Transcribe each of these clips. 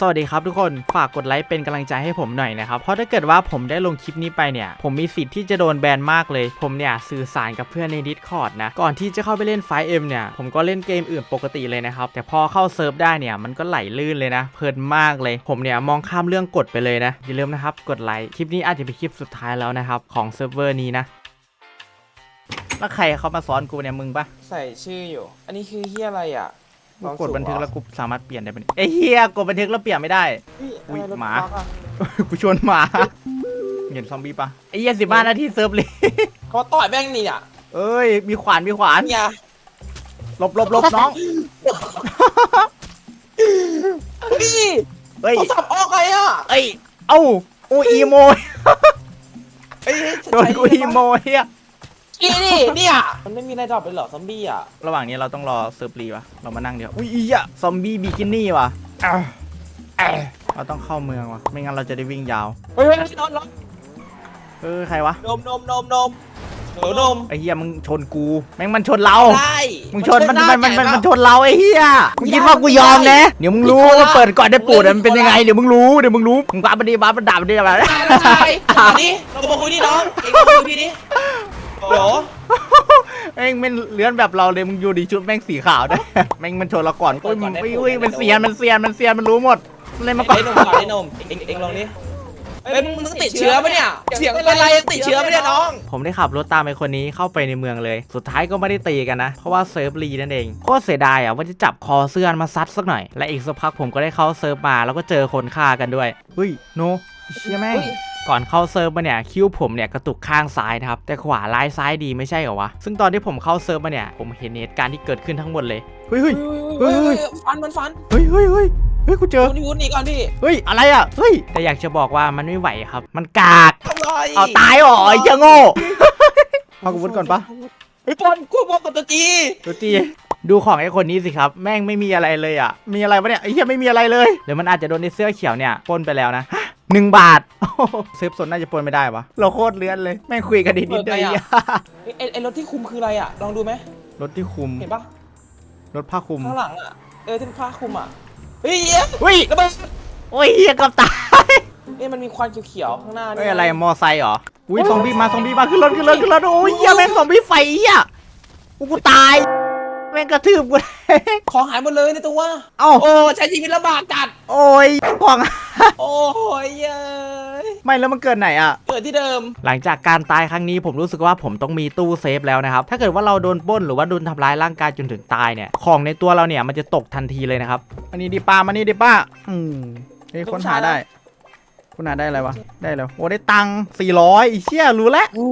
สวัสดีครับทุกคนฝากกดไลค์เป็นกำลังใจให้ผมหน่อยนะครับ เพราะถ้าเกิดว่าผมได้ลงคลิปนี้ไปเนี่ย ผมมีสิทธิ์ที่จะโดนแบนมากเลย ผมเนี่ยสื่อสารกับเพื่อนใน Discord นะ ก่อนที่จะเข้าไปเล่นไฟเอ็มเนี่ย ผมก็เล่นเกมอื่นปกติเลยนะครับ แต่พอเข้าเซิร์ฟได้เนี่ย มันก็ไหลลื่นเลยนะ เพลินมากเลย ผมเนี่ยมองข้ามเรื่องกดไปเลยนะ อย่าลืมนะครับ กดไลค์ คลิปนี้อาจจะเป็นคลิปสุดท้ายแล้วนะครับของเซิร์ฟเวอร์นี้นะแล้วใครเขามาสอนกูเนี่ยมึงปะใส่ชื่ออยู่ อันนี้คือเฮียอะไรอะ กูกดบันทึกแล้วกูสามารถเปลี่ยนได้ปะเนี่ยเอ้ยเฮียกดบันทึกแล้วเปลี่ยนไม่ได้ อุ๊ยอุ๊ยอะไรรถหมาบัสอะกูชวนหมาเห็นซอมบี้ปะไอ้เหี้ยสิบห้านาทีเซิร์ฟเลยเขาต่อยแม่งนี่อะเอ้ย มีขวานมีขวานเนี่ยหลบหลบหลบน้องพี่เฮ้ยเขาสับออกไงอะเอ้ยเอ้าโอ้ยอีโมเอ้ยโดนกูอีโมเฮีย อีนี่เนี่ยมันไม่มีอะไรดรอปเลยเหรอซอมบี้อะระหว่างนี้เราต้องรอเซิร์ฟรีวะเรามานั่งเดี๋ยวอุ้ยอีอะซอมบี้บิกินี่วะอะอะเราต้องเข้าเมืองวะไม่งั้นเราจะได้วิ่งยาวเฮ้ยเฮ้ยนอนนอนเออใครวะนมนมนมนมเดี๋ยวนมไอ้เหี้ยมึงชนกูแม่งมันชนเรา ได้มึงชนมันได้มันมันมันแต่มันว่าชนเราไอ้เหี้ยมึงคิดว่ากูยอมนะเดี๋ยวมึงรู้ว่าเปิดก่อนได้ปูดอะมันเป็นยังไงเดี๋ยวมึงรู้เดี๋ยวมึงรู้มึงบ้าบันดีบ้าบันดาบันดีอะไรได้ได้ได้มาดิเรามาคุยนี่น้องเองมาคุยพี่ดิ โหลแม่งเป็นเลื้อนแบบเราเลยมึงอยู่ดีชุดแม่งสีขาวด้วยแม่งมันชนเราก่อนอุ้ยมันอุ้ยอุ้ยมันเสียนมันเสียนมันเสียนมันรู้หมดมันเลยมาก่อนไอ้นมก่อนไอ้นมเองเองลองดิเอ้ยมึงมึงติดเชื้อปะเนี่ย เสียงเป็นไรติดเชื้อปะเนี่ยน้อง ผมได้ขับรถตามไอ้คนนี้เข้าไปในเมืองเลย สุดท้ายก็ไม่ได้ตีกันนะ เพราะว่าเซิร์ฟรีนั่นเองโคตรเสียดายอะว่าจะจับคอเสื้อนมาซัดสักหน่อย และอีกสักพักผมก็ได้เข้าเซิร์ฟมาแล้วก็เจอคนฆ่ากันด้วยเฮ้ยโนเชี่ยแม่งเฮ้ย ก่อนเข้าเซิร์ฟมาเนี่ยคิ้วผมเนี่ยกระตุกข้างซ้ายนะครับแต่ขวาร้ายซ้ายดีไม่ใช่เหรอวะซึ่งตอนที่ผมเข้าเซิร์ฟมาเนี่ยผมเห็นเหตุการณ์ที่เกิดขึ้นทั้งหมดเลยเฮ้ยเฮ้ยเฮ้เฮ้ยยเฮ้เฮ้ยยฟันมันฟันเฮ้ยเฮ้ยเฮ้ยเฮ้ยกูเจอวุ้นวุ้นนี่ก่อนพี่เฮ้ยอะไรอะเฮ้ยแต่อยากจะบอกว่ามันไม่ไหวครับ มันกากทำไรเอาตายเหรอไอ้เจ้าโง่พอกูวุ้นก่อนปะไอ้ปอนกูบอกกับตัวจีดูจีดูของไอ้คนนี้สิครับ แม่งไม่มีอะไรเลยอะ มีอะไรวะเนี่ยไอ้เหี้ยไม่มีอะไรเลยหรือมันอาจจะโดนในเสื้อเขียวเนี่ยปล้นไปแล้วนะ หนึ่งบาทโอ้โหเซฟโซนน่าจะปล้นไม่ได้วะเราโคตรเลื้อนเลยแม่งคุยกันดีนิดเดียวไอ้เหี้ยไอ้ไอ้ไอ้รถที่คุมคืออะไรอะ ลองดูไหมรถที่คุมเห็นปะรถผ้าคลุมข้างหลังอะ เออที่เป็นผ้าคลุมอะ เฮ้ยเหี้ยเฮ้ยระเบิดโอ้ยเหี้ยเกับตายนี่มันมีควันเขียวๆข้างหน้าเฮ้นี่ยอะไรมอไซค์เหรออุ้ยซอมบี้มาซอมบี้มาขึ้นรถขึ้นรถขึ้นรถโอ้ยเหี้ยแม่งซอมบี้ไฟเหี้ยกูกูตายแม่งกระทืบกูของหายหมดเลยในตัวเอ้าโอ้ใช้ชีวิตลำบากจัด โอ้ยของ โอ้ยเย้ยไม่แล้วมันเกิดไหนอะ เกิดที่เดิม หลังจากการตายครั้งนี้ผมรู้สึกว่าผมต้องมีตู้เซฟแล้วนะครับ ถ้าเกิดว่าเราโดนปล้นหรือว่าโดนทำร้ายร่างกายจนถึงตายเนี่ย ของในตัวเราเนี่ยมันจะตกทันทีเลยนะครับ อันนี้ดิป้ามานี่ดิป้า อืมเฮ้ยค้นหาได้ ค้นหาได้อะไรวะ ได้แล้วโอ้ได้ตังค์400อีเชี่ยรู้แล้วโอ้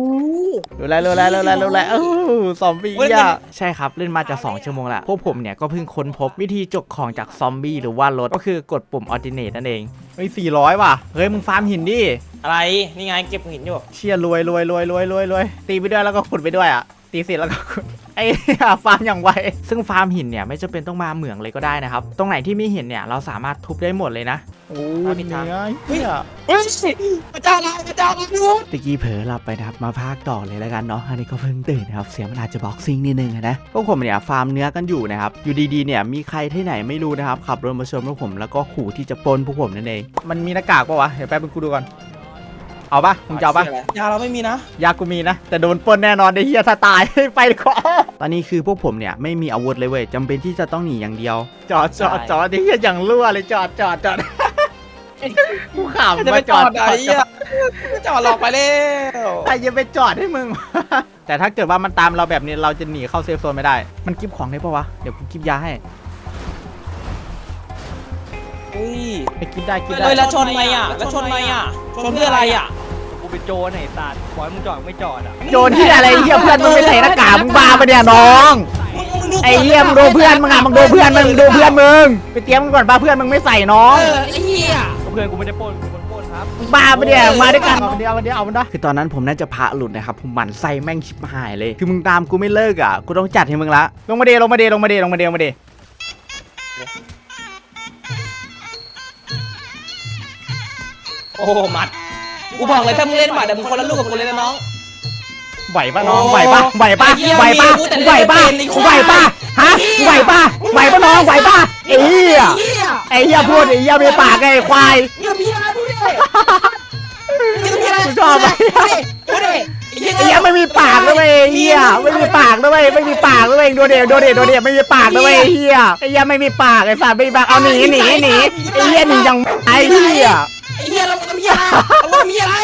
รู้แล้วรู้แล้วรู้แล้วรู้แล้วเออซอมบี้เว้ยอะมันใช่ครับ เล่นมาจะ 2 ชั่วโมงแล้วพวกผมเนี่ย ก็เพิ่งค้นพบวิธีจกของจากซอมบี้หรือว่ารถ ก็คือกดปุ่มออ i ิเนตนั่นเอง เฮ้ย400ว่ะ เฮ้ย มึงฟาร์มหินดิ อะไร นี่ไงเก็บหินอยู่ เชี่ยรวยรวยรวยรวยรวยรวยตีไปด้วยแล้วก็ขุดไปด้วยอะ ตีเสร็จแล้วก็ขุด ไอ้ ฟาร์มอย่างไว ซึ่งฟาร์มหินเนี่ยไม่จำเป็นต้องมาเหมืองเลยก็ได้นะครับ ตรงไหนที่ไม่เห็นเนี่ยเราสามารถทุบได้หมดเลยนะ โอ้ฟาร์มหินเนื้อเฮ้ยเหี้ยเฮ้ยพระเจ้าลายพระเจ้าลายลูกตะกี้เผลอหลับไปนะครับมาพากต่อเลยแล้วกันเนาะ อันนี้ก็เพิ่งตื่นนะครับเสียงมันอาจจะบอกซิงนิดนึงอะนะพวกผมเนี่ยฟาร์มเนื้อกันอยู่นะครับ อยู่ดีๆเนี่ยมีใครที่ไหนไม่รู้นะครับขับรถมาชนพวกผมแล้วก็ขู่ที่จะปล้นพวกผมนั่นเอง มันมีหน้ากากปะวะ เดี๋ยวแป๊บนึงกูดูก่อน เอาปะมึงจะเอาปะยาเราไม่มีนะ ยากูมีนะ แต่โดนปล้นแน่นอนไอ้เฮียถ้าตาย ไปดีกว่าตอนนี้คือพวกผมเนี่ยไม่มีอาวุธเลยเว้ยจำเป็นที่จะต้องหนีอย่างเดียว จอดจอดจอดไอ้เฮียอย่างรั่วเลยจอดจอดจอดกูขำจะไปมาจจออดดไหนอะจอดหลอกไปแล้วใครจะไปจอดให้มึง แต่ถ้าเกิดว่ามันตามเราแบบนี้เราจะหนีเข้าเซฟโซนไม่ได้ มันกิฟของได้ปะวะ เดี๋ยวกูกิฟยาให้ เฮ้ยไอ้กิฟได้กิฟเลได้ยแล้วชนไหมอะแล้วชนไหมอะชนเพื่ออะไรอะกูเป็นโจรไอ้สัตว์บอยมึงจอดไม่จอดอะโจรที่อะไรเฮียเพื่อนมึงไม่ใส่หน้ากากมึงบ้าปะเนี่ยน้องไอ้เฮียมึงดูเพื่อนมึงอะมึงดูเพื่อนมึงมึงดูเพื่อนมึงไปเตรียมมึงก่อนป้าเพื่อนมึงไม่ใส่น้องเออไอ้เหี้ยเพื่อนกูไม่ได้ปล้นกูเป็นคนปล้นครับบ้าปะเนี่ยมาด้วยกันเอาวันเดียววันเดียวเอาวันเดียวคือตอนนั้นผมน่าจะพระหลุดนะครับผมหมั่นไส้แม่งชิบหายเลย คือมึงตามกูไม่เลิกอะกูต้องจัดให้มึงละลงมาเดลงมาเดลงมาเดลงมาเดลงมาเด โอ้หมัดกูบอกเลยถ้ามึงเล่นหมัดเดี๋ยวมึงคนละลูกกับกูเลยนะน้อง ไหวปะน้องโอ้ไหวปะไหวปะไอ้เหี้ยไหวปะมีอาวุธแต่ไหวปะเล่นไม่เป็นไอ้ควายไหวปะฮะ ไหวปะไหวปะน้อง ไหวปะเอ้ยเหี้ย ไอ้เหี้ยพูดไอ้เหี้ยมีปากไงไอ้ควายนี่มีอะไรพูดดินี่มีอะไรกูชอบไหมพูดดิไอ้เหี้ยไม่มีปากด้วยเวยไอ้เหี้ยไม่มีปากด้วยเวยไม่มีปากด้วยเวยดูเด็ดูเด็ดูเด็ไม่มีปากด้วยเวยไอ้เหี้ยไอ้เหี้ยไม่มีปากไอ้สัตว์ไม่มีปากเอาหนีหนีหนีไอ้เหี้ยหนียังไอ้เหี้ย เฮียเราทำเหี้ยอะไรเราทำเหี้ยอะไร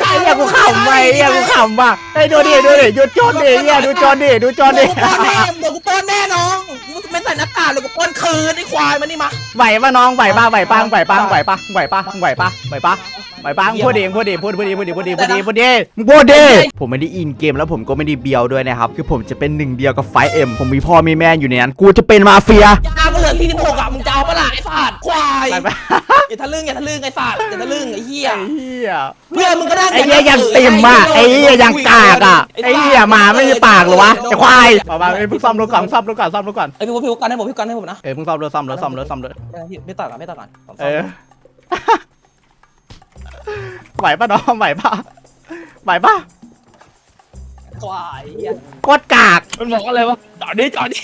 ไอ้เฮียกูขำไปไเฮียกูขำว่ะไอ้ดูดิดูดิดูจอนดิเฮียดูจอนดิดูจอนดิเดี๋กอนแน่ดี๋กูป้อนแน่น้องมึงไม่ใส่หน้ากากเดี๋ยกูป้อนคืนไอ้ควายมันนี่มาไหวป่ะน้องไหวป่ะไหวป่ะไหวป่ะไหวป่ะไหวป่ะไหวป่ะไหวป่ะไปบ้างพูดเอพูดเอพูดพูดเอพูดเอพูดเอพูดเอพูดเอพูดเอผมไม่ได้อินเกมแล้วผมก็ไม่ได้เบียวด้วยนะครับ คือผมจะเป็นหนึ่งเดียวกับไฟเอ็มผมมีพ่อมีแม่อยู่ในนั้น กูจะเป็นมาเฟียยาก็เหลือ46อะ เอาปะล่ะไอ้สัตว์ควายไปไปอย่าทะลึ่งอย่าทะลึ่งไอ้สัตว์อย่าทะลึ่งไอ้เหี้ยไอ้เหี้ยเพื่อนมึงก็ได้ไอ้เหี้ยยังติ่มอะไอ้เหี้ยยังกากอะไอ้เหี้ยหมาไม่มีปากเหรอวะไอ้ควายมามาไอ้เพิ่งซ่อมรถก่อนซ่อมรถก่อนซ่อมรถก่อนไอ้พี่พี่กันให้ผมพี่กันให้ผมนะเออเพิ่งซ่อมรถซ่อมรถซ่อมรถซ่อมรถไม่ตัดกันไม่ตัดกันเออไหวปะน้องไหวปะไหวปะควายเหี้ยโคตรกากมันบอกอะไรวะจอดดิจอดดิ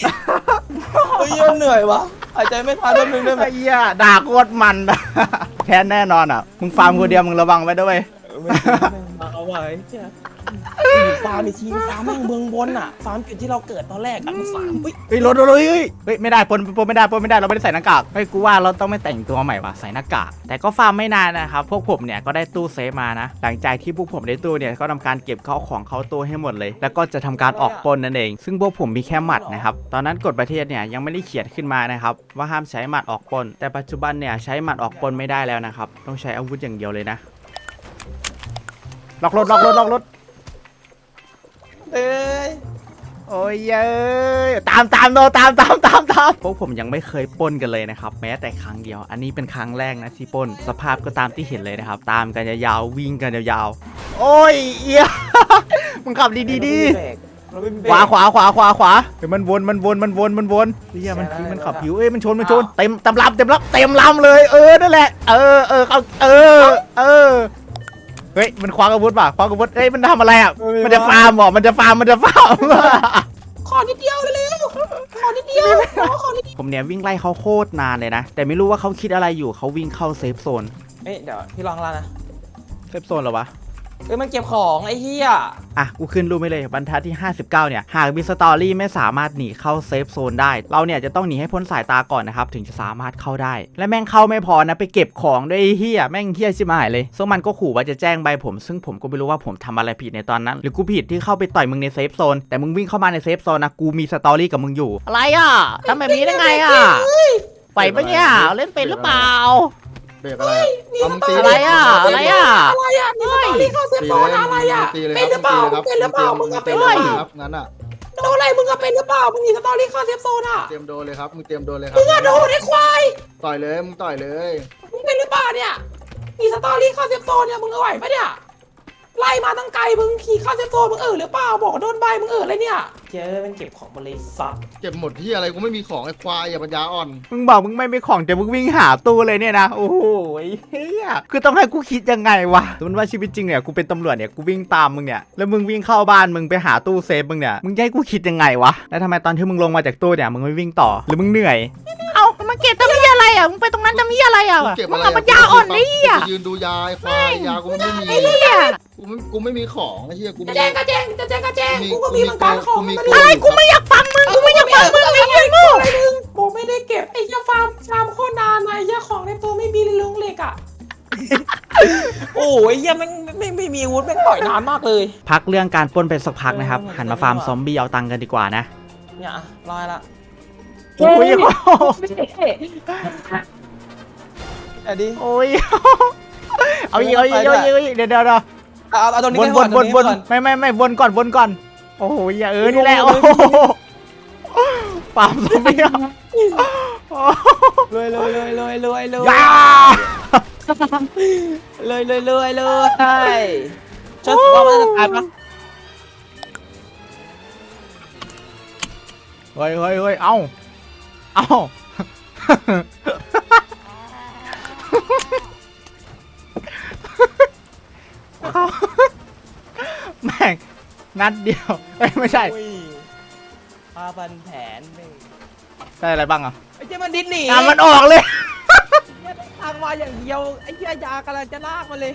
เฮ้ยเหนื่อยวะ หายใจไม่ทันแป๊บนึงได้ไหมไอ้เหี้ยด่าโคตรมันอะแค้นแน่นอนอะ มึงฟาร์มคนเดียวมึงระวังไว้ด้วยไม่มาเอาไว้เจ้าฟาร์มอีกทีฟาร์มแม่งเมืองบนอะฟาร์มจุดที่เราเกิดตอนแรกอะมึงฟาร์มเฮ้ยเฮ้ยรถรถรถเฮ้ยเฮ้ยไม่ได้ปนปนไม่ได้ปนไม่ได้เราไม่ได้ใส่หน้ากากเฮ้ยกูว่าเราต้องไม่แต่งตัวใหม่ว่ะใส่หน้ากากแต่ก็ฟาร์มไม่นานนะครับพวกผมเนี่ยก็ได้ตู้เซฟมานะ หลังจากที่พวกผมได้ตู้เนี่ยก็ทำการเก็บเข้าของเขาตู้ให้หมดเลย แล้วก็จะทำการออกปนนั่นเอง ซึ่งพวกผมมีแค่หมัดนะครับตอนนั้นกฎประเทศเนี่ยยังไม่ได้เขียนขึ้นมานะครับว่าห้ามใช้หมัดออกปนแต่ปัจจุบันเนี่ยใช้หมัดออกปนไม่ได้แล้วนะครับต้องใช้อาวุธอย่างเดียวเลยนะล็อกรถล็อกรถล็อกรถ เอ้ยโอ้ยเย้ยตามตามโนตามตามตามตามพวกผมยังไม่เคยปล้นกันเลยนะครับ แม้แต่ครั้งเดียว อันนี้เป็นครั้งแรกนะที่ปล้นสภาพก็ตามที่เห็นเลยนะครับ ตามกันยาวๆวิ่งกันยาวๆโอ้ยเอีย มึงขับดีดีดีเราไม่มีเบรกขวาขวาขวาขวาขวาเฮ้ยมันวนมันวนมันวนมันวนเฮียมันคือมันขับผิวเอ้ยมันชนมันชนเต็มเต็มลำเต็มลำเต็มลำเลย เออนั่นแหละ เออเออเขาเออ เออ เฮ้ยมันคว้าอาวุธป่ะคว้าอาวุธเอ้ยมันทำอะไรอะมันจะฟาร์มเหรอมันจะฟาร์มมันจะฟาร์มขอนิดเดียวเร็วๆขอนิดเดียวขอขอนิดเดียวผมเนี่ยวิ่งไล่เขาโคตรนานเลยนะ แต่ไม่รู้ว่าเขาคิดอะไรอยู่เขาวิ่งเข้าเซฟโซนเอ้ยเดี๋ยวพี่ลองล่านะเซฟโซนเหรอวะ เอ้ยมันเก็บของไอ้เหี้ยอะกูขึ้นรูปไม่เลยบรรทัดที่ 59 เนี่ย หากมีสตอรี่ไม่สามารถหนีเข้าเซฟโซนได้ เราเนี่ยจะต้องหนีให้พ้นสายตาก่อนนะครับ ถึงจะสามารถเข้าได้ และแม่งเข้าไม่พอนะไปเก็บของด้วยไอ้เฮียแม่งเฮียชิบหายเลยซึ่งมันก็ขู่ว่าจะแจ้งใบผม ซึ่งผมก็ไม่รู้ว่าผมทำอะไรผิดในตอนนั้น หรือกูผิดที่เข้าไปต่อยมึงในเซฟโซนแต่มึงวิ่งเข้ามาในเซฟโซนนะกูมีสตอรี่กับมึงอยู่อะไรอะทำแบบนี้ได้ไงอะไหวปะเนี่ยเล่นเป็นหรือเปล่า เบรกอะไรเอามึงตีอะไรอะ อะไรอะ อะไรอะนี่สตอรี่เข้าเซฟตีโซเลยนอะไรอะตีเลยเป็นหรือเปล่ามึงเป็นหรือเปล่า มึงอะเป็นหรือเปล่าครับงั้นอะโดนอะไรมึงอะเป็นหรือเปล่า มึงมีสตอรี่เข้าเซฟโซนอะ เตรียมโดนเลยครับ มึงเตรียมโดนเลยครัมึงอะโดนไอ้ควาย ต่อยเลย มึงต่อยเลย มึงเป็นหรือเปล่าเนี่ย มีสตอรี่เข้าเซฟโซนเนี่ย มึงเอาไหวปะเนี่ย ไล่มาตั้งไกล มึงขี่เข้าเซฟโซน มึงเออหรือเปล่า บอกว่าโดนใบมึงเอออะไรเนี่ย เจ๊มันเก็บของบริษัทเก็บหมดที่อะไรกูไม่มีของไอ้ควายอย่าปัญญาอ่อน มึงบอกมึงไม่มีของแต่มึงวิ่งหาตู้เลยเนี่ยนะ โอ้โหเฮียคือต้องให้กูคิดยังไงวะสมมติว่าชีวิตจริงเนี่ยกูเป็นตำรวจเนี่ยกูวิ่งตามมึงเนี่ยแล้วมึงวิ่งเข้าบ้านมึงไปหาตู้เซฟมึงเนี่ยมึงจะให้กูคิดยังไงวะแล้วทำไมตอนที่มึงลงมาจากตู้เนี่ยมึงไม่วิ่งต่อหรือมึงเหนื่อย เอามาเก็บทำเหี้ยอะไรอะมึงไปตรงนั้นทำเหี้ยอะไรอะกูเก็บมึอะงไรเอาปัญญาอ่อนนี่อะกูยืนดูยาไอ้ควายยากูไม่มีเหี้ย กูไม่กูไม่มีของไอ้เหี้ยกูจะมีแจ้งก็แจ้งจะแจ้งก็แจ้งกูก็มีเหมือนกันของกูมีมันกูอะไรกูไม่อยากฟังมึงกูไม่อยากฟังมึงไอ้เหี้ยโง่อะไรมึงกูไม่ได้เก็บไอ้ยาฟาร์มฟาร์มโคตรนานนะไอ้ยาของในตัวไม่มีเลยลงเหล็กอะโอ้ยเหี้ยแม่งไม่ไม่มีอาวุธแม่งต่อยนานมากเลย พักเรื่องการปล้นไปสักพักนะครับ หันมาฟาร์มซอมบี้เอาตังค์กันดีกว่านะเนี่ยอะรอยละโอ้ยอะดิโอ้ยเอาอีกเอาอีกเอาอีกเอาอีกเดี๋ยวเดี๋ยวเดี๋ยว เอาเอาตรงนี้วนก่วอนนวนวนตรงก่อไม่ไม่ไม่วนก่อนวนก่อน โอ้โหอย่าเออนี่แหละลโอ้งโหเลยปามซอมบี้อะเลยเลยเลยเลยเลยเลยอย่าเลยเลยเลยเลยชอบว่ามันจะตายปะเฮ้ยเฮ้ยเฮ้ยเอ้าเอ้า นัดเดียวเอ้ยไม่ใช่อุ้ยพาพันแผนไปได้อะไรบ้างอะไอ้เจ้ามันดิสหนีอะมันออกเลยทางมาอย่างเดียวไอ้เหี้ยยากำลังจะลากมาเลย